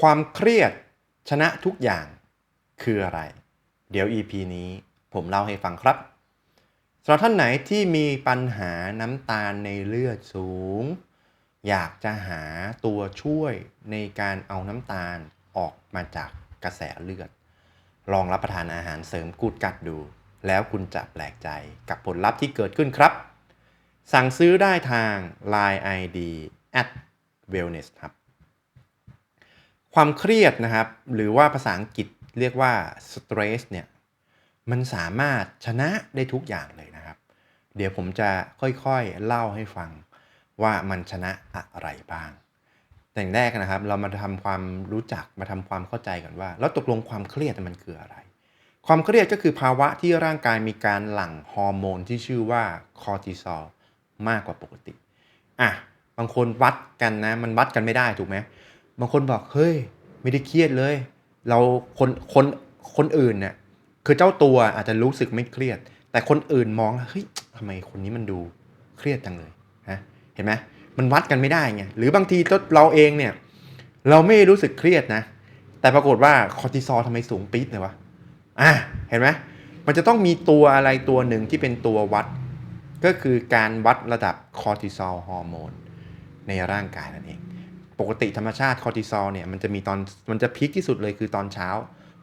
ความเครียดชนะทุกอย่างคืออะไร เดี๋ยว EP นี้ผมเล่าให้ฟังครับสำหรับท่านไหนที่มีปัญหาน้ำตาลในเลือดสูง อยากจะหาตัวช่วยในการเอาน้ำตาลออกมาจากกระแสเลือด ลองรับประทานอาหารเสริมกูดกัดดู แล้วคุณจะแปลกใจกับผลลัพธ์ที่เกิดขึ้นครับ สั่งซื้อได้ทาง Line ID at wellness ครับ ความเครียดนะครับ หรือว่าภาษาอังกฤษเรียกว่า stress เนี่ยมันสามารถชนะได้ทุกอย่างเลยนะครับ เดี๋ยวผมจะค่อยๆเล่าให้ฟังว่ามันชนะอะไรบ้างแต่อย่างแรกนะครับ เรามาทำความรู้จักมาทำความเข้าใจกันว่า แล้วตกลงความเครียดมันคืออะไร ความเครียดก็คือภาวะที่ร่างกายมีการหลั่งฮอร์โมนที่ชื่อว่าคอร์ติซอลมากกว่าปกติอะบางคนวัดกันนะ มันวัดกันไม่ได้ถูกไหม บางคนบอกเฮ้ยไม่ได้เครียดเลย เราคนคนคนอื่นเนี่ยคือเจ้าตัวอาจจะรู้สึกไม่เครียด แต่คนอื่นมองแล้วเฮ้ยทำไมคนนี้มันดูเครียดจังเลยฮะเห็นไหมมันวัดกันไม่ได้ไงหรือบางทีเราเองเนี่ย เราไม่รู้สึกเครียดนะ แต่ปรากฏว่าคอร์ติซอลทำไมสูงปี๊ดเลยวะอะเห็นไหมมันจะต้องมีตัวอะไรตัวหนึ่งที่เป็นตัววัด ก็คือการวัดระดับคอร์ติซอลฮอร์โมนในร่างกายนั่นเอง ปกติธรรมชาติคอร์ติซอลเนี่ยมันจะมีตอนมันจะพีคที่สุดเลยคือตอนเช้า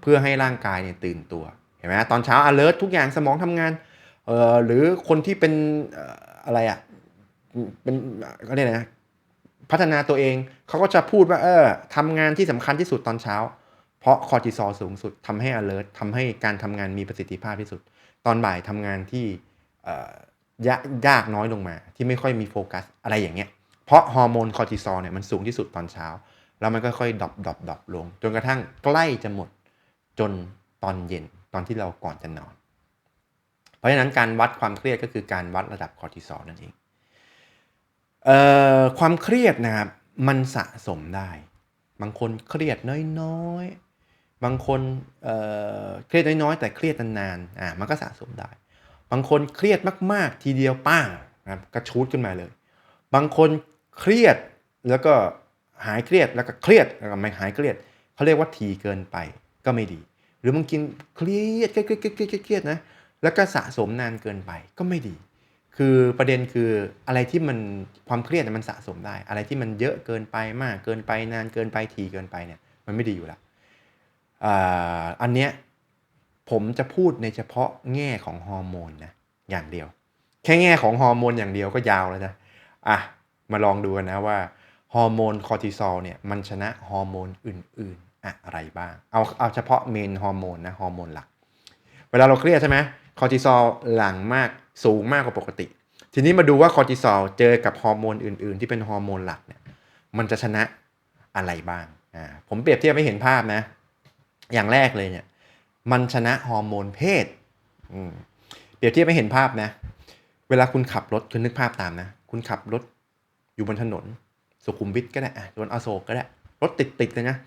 เพื่อให้ร่างกายเนี่ยตื่นตัวเห็นไหมตอนเช้า alert ทุกอย่างสมองทำงานเอ่อหรือคนที่เป็นอะไรอะ่ะเป็นก็เรียกนะพัฒนาตัวเองเขาก็จะพูดว่าเออทำงานที่สำคัญที่สุดตอนเช้า เพราะคอร์ติซอลสูงสุดทำให้ alert ทำให้การทำงานมีประสิทธิภาพที่สุด ตอนบ่ายทำงานที่ยากยากน้อยลงมา ที่ไม่ค่อยมีโฟกัสอะไรอย่างเงี้ย ราะฮอร์โมนคอร์ติซอลเนี่ยมันสูงที่สุดตอนเช้า แล้วมันก็ค่อยดรอปดรอปดรอปลง จนกระทั่งใกล้จะหมดจนตอนเย็นตอนที่เราก่อนจะนอน เพราะฉะนั้นการวัดความเครียดก็คือการวัดระดับคอร์ติซอลนั่นเองเอ่อความเครียดนะครับมันสะสมได้ บางคนเครียดน้อยๆ บางคนเอ่อเครียดน้อยๆ แต่เครียดนานๆอ่ามันก็สะสมได้ บางคนเครียดมากๆ ทีเดียวป้างนะครับกระชูดขึ้นมาเลย บางคน เครียดแล้วก็หายเครียดแล้วก็เครียดแล้วก็ไม่หายเครียดเขาเรียกว่าทีเกินไปก็ไม่ดี หรือบางทีเครียดเครียดเครียดเครียดเครียดนะแล้วก็สะสมนานเกินไปก็ไม่ดี คือประเด็นคืออะไรที่มันความเครียดมันสะสมได้ อะไรที่มันเยอะเกินไปมากเกินไปนานเกินไปทีเกินไปเนี่ยมันไม่ดีอยู่แล้วอันเนี้ยผมจะพูดในเฉพาะแง่ของฮอร์โมนนะอย่างเดียว แค่แง่ของฮอร์โมนอย่างเดียวก็ยาวแล้วนะอะ มาลองดูกันนะว่าฮอร์โมนคอร์ติซอลเนี่ยมันชนะฮอร์โมนอื่นๆอะไรบ้าง เอาเอาเฉพาะเมนฮอร์โมนนะฮอร์โมนหลัก เวลาเราเครียดใช่ไหมคอร์ติซอลหลั่งมากสูงมากกว่าปกติ ทีนี้มาดูว่าคอร์ติซอลเจอกับฮอร์โมนอื่นๆ ที่เป็นฮอร์โมนหลักเนี่ยมันจะชนะอะไรบ้างอ่าผมเปรียบเทียบให้เห็นภาพนะ อย่างแรกเลยเนี่ยมันชนะฮอร์โมนเพศเปรียบเทียบให้เห็นภาพนะ เวลาคุณขับรถคุณนึกภาพตามนะ คุณขับรถ อยู่บนถนน สุขุมวิทก็ได้อะบนอโศกก็ได้ รถติดติดเลยนะ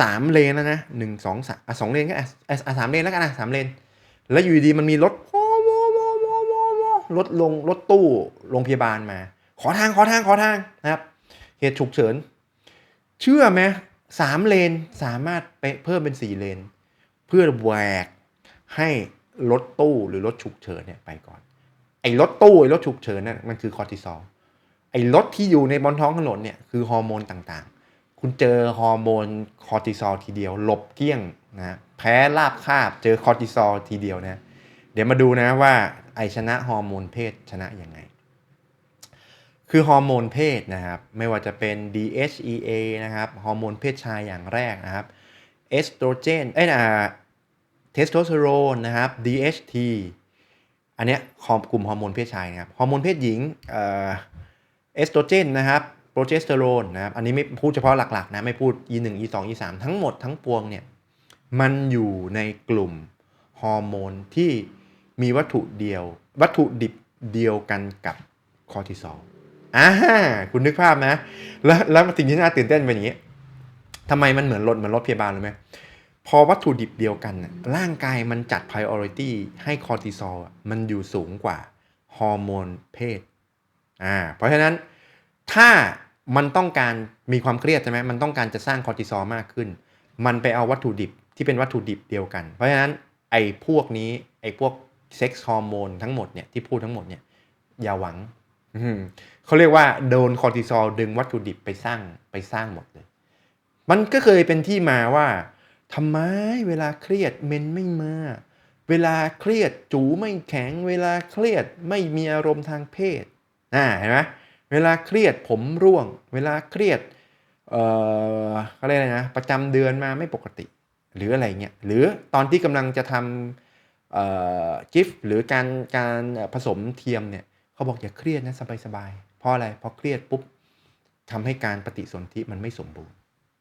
สามเลนแล้วนะหนึ่งสองสามอะสองเลนก็อะอะสามเลนแล้วกันนะสามเลน แล้วอยู่ดีมันมีรถรถลงรถตู้โรงพยาบาลมา ขอทางขอทางขอทางนะครับ เหตุฉุกเฉิน เชื่อไหมสามเลนสามารถไปเพิ่มเป็นสี่เลน เพื่อแหวกให้รถตู้หรือรถฉุกเฉินเนี่ยไปก่อน ไอ้รถตู้ไอ้รถฉุกเฉินนั่นมันคือคอร์ติซอล ไอ้รถที่อยู่ในบนท้องถนนเนี่ยคือฮอร์โมนต่างๆ คุณเจอฮอร์โมนคอร์ติซอลทีเดียวหลบเกี้ยงนะแพ้ราบคาบเจอคอร์ติซอลทีเดียวนะเดี๋ยวมาดูนะว่าไอชนะฮอร์โมนเพศชนะยังไง คือฮอร์โมนเพศนะครับไม่ว่าจะเป็น DHEA นะครับฮอร์โมนเพศชายอย่างแรกนะครับเอสโตรเจนเอ้ยนะเทสโทสเตอโรนนะครับ DHT อันเนี้ยกลุ่มฮอร์โมนเพศชายนะครับฮอร์โมนเพศหญิงเอ เอสโตรเจนนะครับโปรเจสเตอโรนนะครับอันนี้ไม่พูดเฉพาะหลักๆนะไม่พูด E1 E2 E3 ทั้งหมดทั้งปวงเนี่ยมันอยู่ในกลุ่มฮอร์โมนที่มีวัตถุเดียว วัตถุดิบเดียวกันกับคอร์ติซอลอ่าคุณนึกภาพนะ แล้วแล้วสิ่งที่น่าตื่นเต้นเป็นอย่างนี้ทำไมมันเหมือนรถเหมือนรถพยาบาลรู้ไหมพอวัตถุดิบเดียวกันร่างกายมันจัด priority ให้คอร์ติซอลมันอยู่สูงกว่าฮอร์โมนเพศ อ่าเพราะฉะนั้นถ้ามันต้องการมีความเครียดใช่ไหมมันต้องการจะสร้างคอร์ติซอลมากขึ้น มันไปเอาวัตถุดิบที่เป็นวัตถุดิบเดียวกัน เพราะฉะนั้นไอ้พวกนี้ไอ้พวกเซ็กซ์ฮอร์โมนทั้งหมดเนี่ยที่พูดทั้งหมดเนี่ยอย่าหวังเขาเรียกว่าโดนคอร์ติซอลดึงวัตถุดิบไปสร้างไปสร้างหมดเลย มันก็เคยเป็นที่มาว่าทำไมเวลาเครียดเมนไม่มา เวลาเครียดจูไม่แข็ง เวลาเครียดไม่มีอารมณ์ทางเพศ อ่าเห็นไหมเวลาเครียดผมร่วง เวลาเครียดเอ่อเขาเรียกอะไรนะประจำเดือนมาไม่ปกติ หรืออะไรเงี้ยหรือตอนที่กำลังจะทำกิฟต์หรือการการผสมเทียมเนี่ยเขาบอกอย่าเครียดนะสบายๆเพราะอะไรเพราะเครียดปุ๊บทำให้การปฏิสนธิมันไม่สมบูรณ์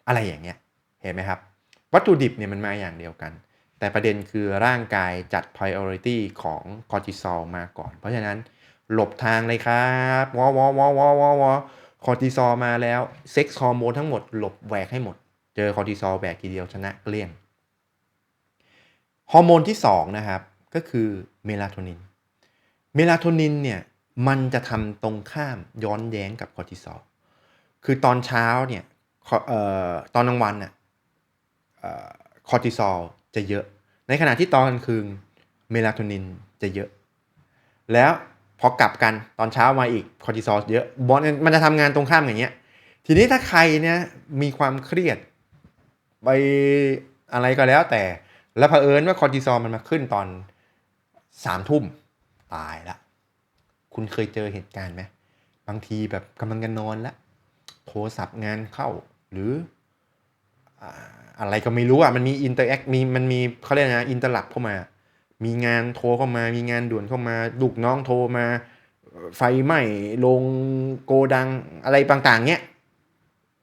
อะไรอย่างเงี้ยเห็นไหมครับ วัตถุดิบเนี่ยมันมาอย่างเดียวกัน แต่ประเด็นคือร่างกายจัด priority ของคอร์ติซอลมาก่อน เพราะฉะนั้น หลบทางเลยครับวอวอวอวอวอวอคอร์ติซอลมาแล้วเซ็กซ์ฮอร์โมนทั้งหมดหลบแหวกให้หมด เจอคอร์ติซอลแบกทีเดียวชนะเกลี้ยงฮอร์โมนที่2นะครับก็คือเมลาโทนิน เมลาโทนินเนี่ยมันจะทำตรงข้ามย้อนแย้งกับคอร์ติซอลคือตอนเช้าเนี่ยออตอนกลางวันน่ะคอร์ติซอลจะเยอะ ในขณะที่ตอนกลางคืนเมลาโทนินจะเยอะ แล้ว พอกลับกันตอนเช้ามาอีกคอร์ติซอลเยอะบอลมันจะทำงานตรงข้ามอย่างเงี้ย ทีนี้ถ้าใครเนี่ยมีความเครียด ไปอะไรก็แล้วแต่ แล้วเผอิญว่าคอร์ติซอลมันมาขึ้นตอนสามทุ่มตายละ คุณเคยเจอเหตุการณ์ไหมบางทีแบบกำลังจะนอนแล้วโทรศัพท์งานเข้าหรืออ่าอะไรก็ไม่รู้อะมันมีอินเตอร์แอคมีมันมีเขาเรียกนะอินเตอร์ลับเข้ามา มีงานโทรเข้ามา มีงานด่วนเข้ามาลูกน้องโทรมา ไฟไหม้ลงโกดังอะไรต่างๆ เนี้ย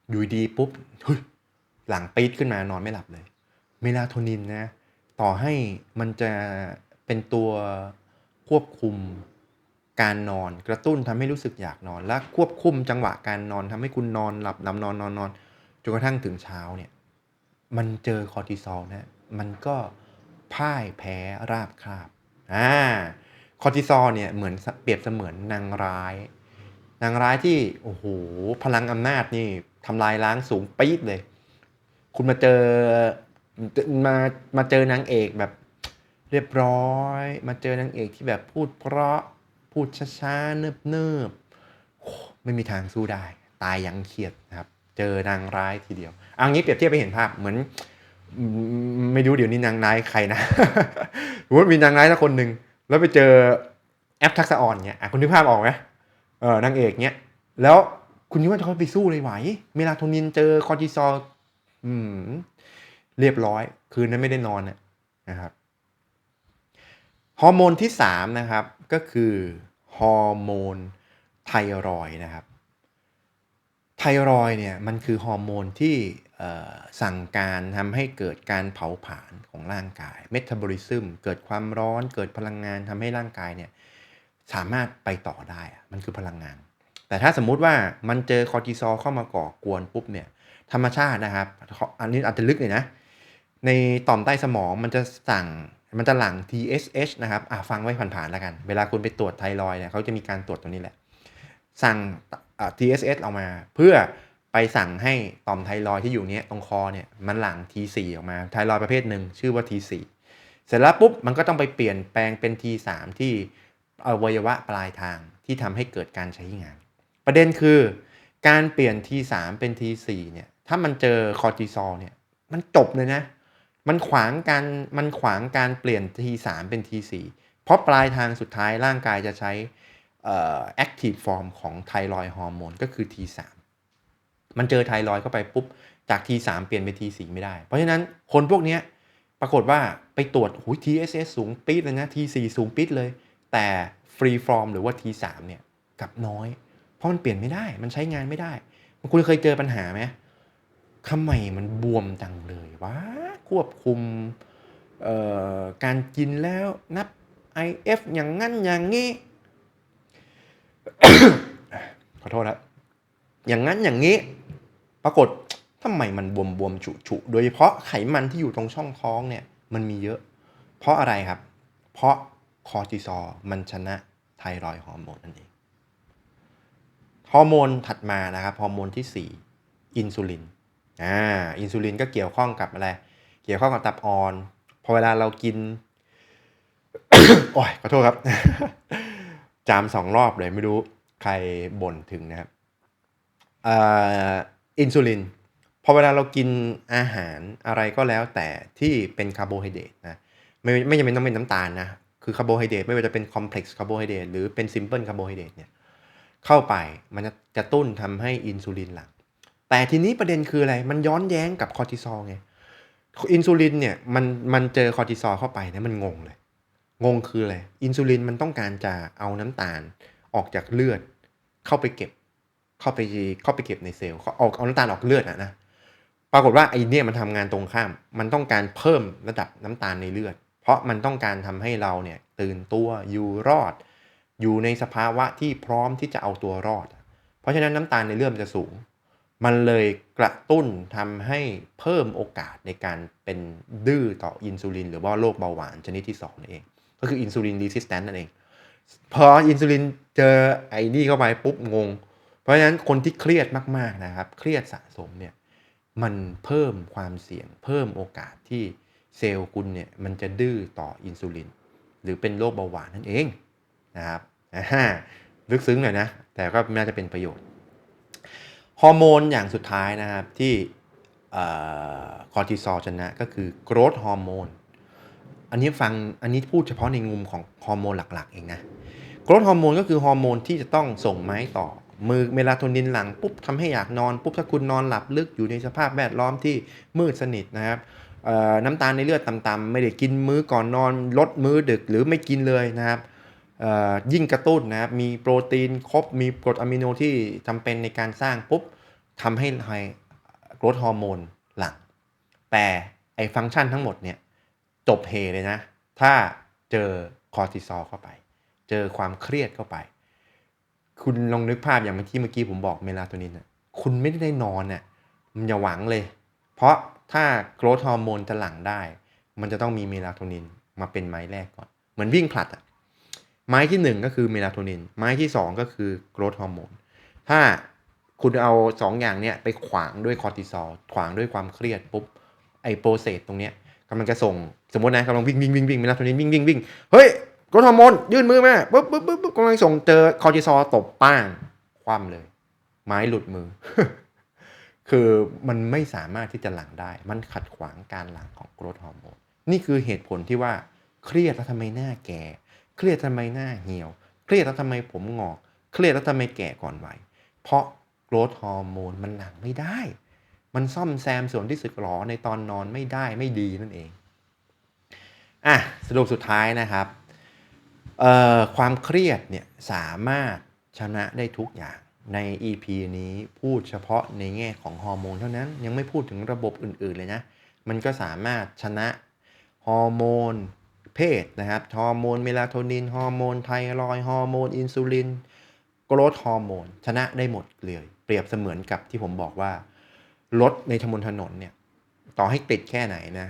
อยู่ดีปุ๊บหลังปี๊ดขึ้นมานอนไม่หลับเลย เมลาโทนินนะ ต่อให้มันจะเป็นตัวควบคุมการนอนกระตุ้นทำให้รู้สึกอยากนอน และควบคุมจังหวะการนอนทำให้คุณนอนหลับนำนอนนอนนอนจนกระทั่งถึงเช้าเนี่ย มันเจอคอร์ติซอลนะ มันก็ พ่ายแพ้ราบคาบอ่าคอร์ติซอลเนี่ยเหมือนเปรียบเสมือนนางร้าย นางร้ายที่โอ้โหพลังอำนาจนี่ทำลายล้างสูงปี๊ดเลย คุณมาเจอมามาเจอนางเอกแบบเรียบร้อย มาเจอนางเอกที่แบบพูดเพราะพูดช้าๆเนิบๆโอ้ไม่มีทางสู้ได้ ตายยังเครียดนะครับ เจอนางร้ายทีเดียวเอางี้เปรียบเทียบไปเห็นภาพเหมือน ไม่รู้เดี๋ยวนี้นางร้ายใครนะสมมติมีนางร้ายสักคนหนึ่งแล้วไปเจอแอปทักษะอ่อนเนี่ยคุณนึกภาพออกไหมเออนางเอกเนี่ยแล้วคุณคิดว่าเขาไปสู้เลยไหว เมลาโทนินเจอคอร์ติซอลเรียบร้อย คืนนั้นไม่ได้นอนนะครับฮอร์โมนที่ 3 นะครับ ก็คือฮอร์โมนไทรอยนะครับ ไทรอยเนี่ยมันคือฮอร์โมนที่สั่งการทำให้เกิดการเผาผลาญของร่างกายเมตาบอลิซึมเกิดความร้อนเกิดพลังงานทำให้ร่างกายเนี่ยสามารถไปต่อได้มันคือพลังงาน แต่ถ้าสมมุติว่ามันเจอคอร์ติซอลเข้ามาก่อกวนปุ๊บเนี่ยธรรมชาตินะครับ อันนี้อาจจะลึกเลยนะ ในต่อมใต้สมองมันจะสั่งมันจะหลั่ง TSH นะครับ อะฟังไว้ผ่านๆแล้วกัน เวลาคุณไปตรวจไทรอยเนี่ยเขาจะมีการตรวจตัวนี้แหละ สั่ง TSH ออกมา เพื่อไปสั่งให้ต่อมไทรอยที่อยู่เนี้ยตรงคอเนี่ยมันหลั่ง T4 ออกมาไทรอยประเภทหนึ่งชื่อว่า T4 เสร็จแล้วปุ๊บมันก็ต้องไปเปลี่ยนแปลงเป็น T3 ที่อวัยวะปลายทางที่ทำให้เกิดการใช้งาน ประเด็นคือการเปลี่ยน T3 เป็น T4 เนี่ยถ้ามันเจอคอร์ติซอลเนี่ยมันจบเลยนะ มันขวางการมันขวางการเปลี่ยน T3 เป็น T4 เพราะปลายทางสุดท้ายร่างกายจะใช้ เอ่อ active form ของไทรอยฮอร์โมนก็คือ T3 มันเจอไทรอยเข้าไปปุ๊บ จาก T3 เปลี่ยนเป็น T4 ไม่ได้ เพราะฉะนั้นคนพวกนี้ปรากฏว่าไปตรวจหูย TSS สูงปี๊ดเลยนะ T4 สูงปี๊ดเลย แต่ free form หรือว่า T3 เนี่ยกลับน้อย เพราะมันเปลี่ยนไม่ได้ มันใช้งานไม่ได้ คุณเคยเจอปัญหาไหมทำไมมันบวมจังเลยวะควบคุมการกินแล้วนับ IF อย่างงั้นอย่างงี้ ขอโทษครับอย่างนั้นอย่างนี้ ปรากฏทำไมมันบวมบวมฉุฉุโดยเฉพาะไขมันที่อยู่ตรงช่องท้องเนี่ย มันมีเยอะ เพราะอะไรครับ เพราะคอร์ติซอลมันชนะไทรอยฮอร์โมนนั่นเองฮอร์โมนถัดมานะครับฮอร์โมนที่ 4 อินซูลินอ่าอินซูลินก็เกี่ยวข้องกับอะไร เกี่ยวข้องกับตับอ่อน พอเวลาเรากิน โอ้ยขอโทษครับ จามสองรอบเลยไม่รู้ใครบ่นถึงนะครับอ่าอินซูลินพอเวลาเรากินอาหารอะไรก็แล้วแต่ที่เป็นคาร์โบไฮเดรตนะไม่ไม่จำเป็นต้องเป็นน้ำตาลนะคือคาร์โบไฮเดรตไม่ว่าจะเป็นคอมเพล็กซ์คาร์โบไฮเดรตหรือเป็นซิมเพิลคาร์โบไฮเดรตเนี่ยเข้าไปมันจะกระตุ้นทำให้อินซูลินหลังแต่ทีนี้ประเด็นคืออะไร มันย้อนแย้งกับคอร์ติซอลไง อินซูลินเนี่ยมันมันเจอคอร์ติซอลเข้าไปเนี่ยมันงงเลย งงคืออะไร อินซูลินมันต้องการจะเอาน้ำตาลออกจากเลือด เข้าไปเก็บ เข้าไปเข้าไปเก็บในเซลล์เขาเอาเอาน้ำตาลออกเลือดอะนะ ปรากฏว่าไอเนี่ยมันทำงานตรงข้าม มันต้องการเพิ่มระดับน้ำตาลในเลือด เพราะมันต้องการทำให้เราเนี่ยตื่นตัวอยู่รอด อยู่ในสภาวะที่พร้อมที่จะเอาตัวรอด เพราะฉะนั้นน้ำตาลในเลือดมันจะสูง มันเลยกระตุ้นทำให้เพิ่มโอกาสในการเป็นดื้อต่ออินซูลิน หรือว่าโรคเบาหวานชนิดที่2นั่นเอง ก็คืออินซูลินรีสิสแตนต์นั่นเอง พออินซูลินเจอไอ้นี่เข้าไปปุ๊บงง เพราะฉะนั้นคนที่เครียดมากๆนะครับ เครียดสะสมเนี่ยมันเพิ่มความเสี่ยง เพิ่มโอกาสที่เซลล์คุณเนี่ยมันจะดื้อต่ออินซูลิน หรือเป็นโรคเบาหวานนั่นเองนะครับอ่าลึกซึ้งหน่อยนะ แต่ก็น่าจะเป็นประโยชน์ ฮอร์โมนอย่างสุดท้ายนะครับที่คอร์ติซอลชนะก็คือโกรทฮอร์โมน อันนี้ฟังอันนี้พูดเฉพาะในมุมของฮอร์โมนหลักๆ เองนะโกรทฮอร์โมนก็คือฮอร์โมนที่จะต้องส่งไม้ต่อ มือเมลาโทนินหลังปุ๊บทำให้อยากนอนปุ๊บถ้าคุณนอนหลับลึกอยู่ในสภาพแวดล้อมที่มืดสนิทนะครับน้ำตาลในเลือดต่ำๆไม่ได้กินมื้อก่อนนอนลดมื้อดึกหรือไม่กินเลยนะครับยิ่งกระตุ้นนะครับมีโปรตีนครบมีกรดอะมิโนที่จำเป็นในการสร้างปุ๊บทำให้ไฮโกรทฮอร์โมนหลังแต่ไอฟังก์ชันทั้งหมดเนี่ย จบเฮเลยนะ ถ้าเจอคอร์ติซอลเข้าไป เจอความเครียดเข้าไป คุณลองนึกภาพอย่างเมื่อกี้เมื่อกี้ผมบอกเมลาโทนินอะคุณไม่ได้นอนน่ะมันอย่าหวังเลย เพราะถ้าโกรทฮอร์โมนจะหลั่งได้ มันจะต้องมีเมลาโทนินมาเป็นไม้แรกก่อน เหมือนวิ่งผลัดอะไม้ที่ 1 ก็คือเมลาโทนิน ไม้ที่ 2 ก็คือโกรทฮอร์โมน ถ้าคุณเอา 2 อย่างเนี้ยไปขวางด้วยคอร์ติซอล ขวางด้วยความเครียดปุ๊บ ไอโปรเซสตรงเนี้ย กำลังจะส่งสมมตินะกำลังวิ่งวิ่งวิ่งวิ่งเมลาโทนินวิ่งวิ่งวิ่งเฮ้ยโกรทฮอร์โมนยื่นมือมาปุ๊บปุ๊บปุ๊บปุ๊บกำลังส่งเจอคอร์ติซอลตบป้างคว่ำเลย ไม้หลุดมือ คือมันไม่สามารถที่จะหลังได้ มันขัดขวางการหลังของโกรทฮอร์โมนนี่คือเหตุผลที่ว่าเครียดแล้วทำไมหน้าแก่ เครียดทำไมหน้าเหี่ยว เครียดแล้วทำไมผมงอก เครียดแล้วทำไมแก่ก่อนวัยเพราะโกรทฮอร์โมนมันหลังไม่ได้ มันซ่อมแซมส่วนที่สึกหรอในตอนนอนไม่ได้ไม่ดีนั่นเองอะสรุปสุดท้ายนะครับความเครียดเนี่ยสามารถชนะได้ทุกอย่างใน EP นี้พูดเฉพาะในแง่ของฮอร์โมนเท่านั้นยังไม่พูดถึงระบบอื่นๆเลยนะมันก็สามารถชนะฮอร์โมนเพศนะครับฮอร์โมนเมลาโทนินฮอร์โมนไทรอยฮอร์โมนอินซูลินโกรทฮอร์โมนชนะได้หมดเลย เปรียบเสมือนกับที่ผมบอกว่า รถในถนนถนนเนี่ย ต่อให้ติดแค่ไหนนะ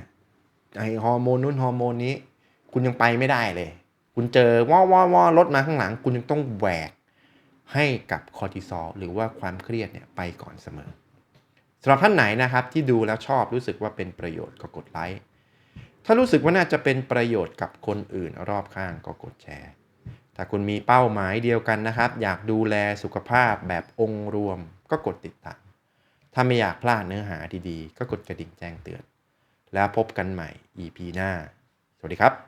ไอฮอร์โมนนู้นฮอร์โมนนี้ คุณยังไปไม่ได้เลย คุณเจอว่าว่าว่ารถมาข้างหลัง คุณยังต้องแหวกให้กับคอร์ติซอลหรือว่าความเครียดเนี่ยไปก่อนเสมอสำหรับท่านไหนนะครับที่ดูแล้วชอบรู้สึกว่าเป็นประโยชน์ก็กดไลค์ถ้ารู้สึกว่าน่าจะเป็นประโยชน์กับคนอื่นรอบข้างก็กดแชร์ถ้าคุณมีเป้าหมายเดียวกันนะครับ อยากดูแลสุขภาพแบบองค์รวมก็กดติดตาม ถ้าไม่อยากพลาดเนื้อหาดีๆ ก็กดกระดิ่งแจ้งเตือน แล้วพบกันใหม่ EP หน้า สวัสดีครับ